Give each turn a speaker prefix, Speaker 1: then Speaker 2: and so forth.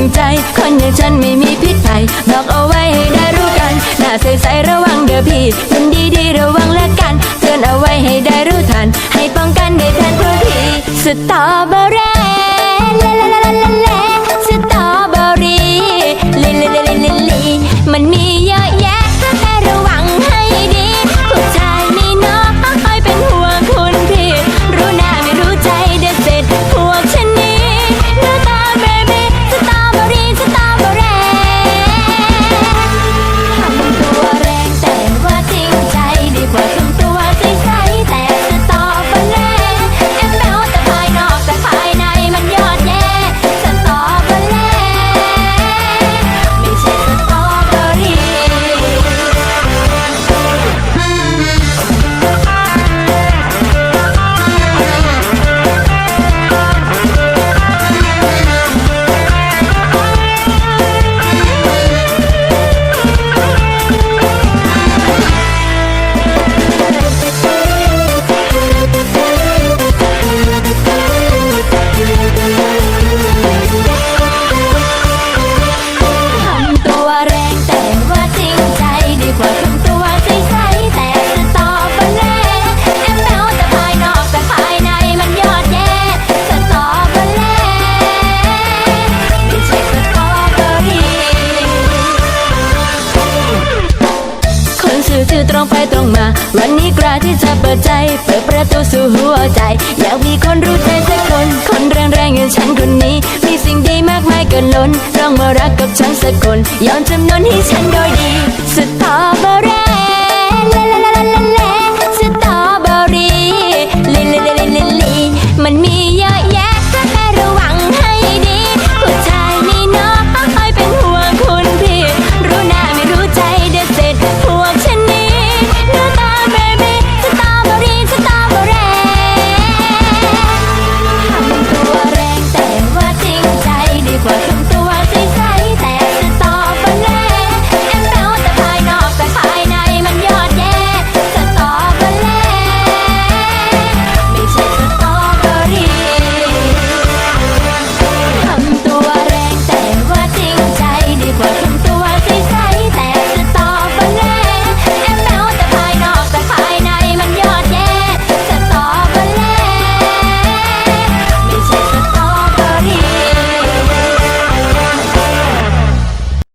Speaker 1: งใจ คนอย่างฉันไม่มีพิษภัยบอกเอาไว้ให้ได้รู้กันหน้าใสๆระวังเด้อพี่คนดีๆระวังและกันเตือนเอาไว้ให้ได้รู้ทัน ให้ป้องกันได้ทันทุกทีสตอเบอร์รี่ ตรงไปตรงมา วันนี้กล้าที่จะเปิดใจ เปิดประตูสู่หัวใจ อยากมีคนรู้ใจสักคน คนแรงๆอย่างฉันคนนี้ มีสิ่งดีมากมายเกินล้นร้องมารักกับฉันสักคนยอมจำนนให้ฉันโดยดี สุดพอบแรี่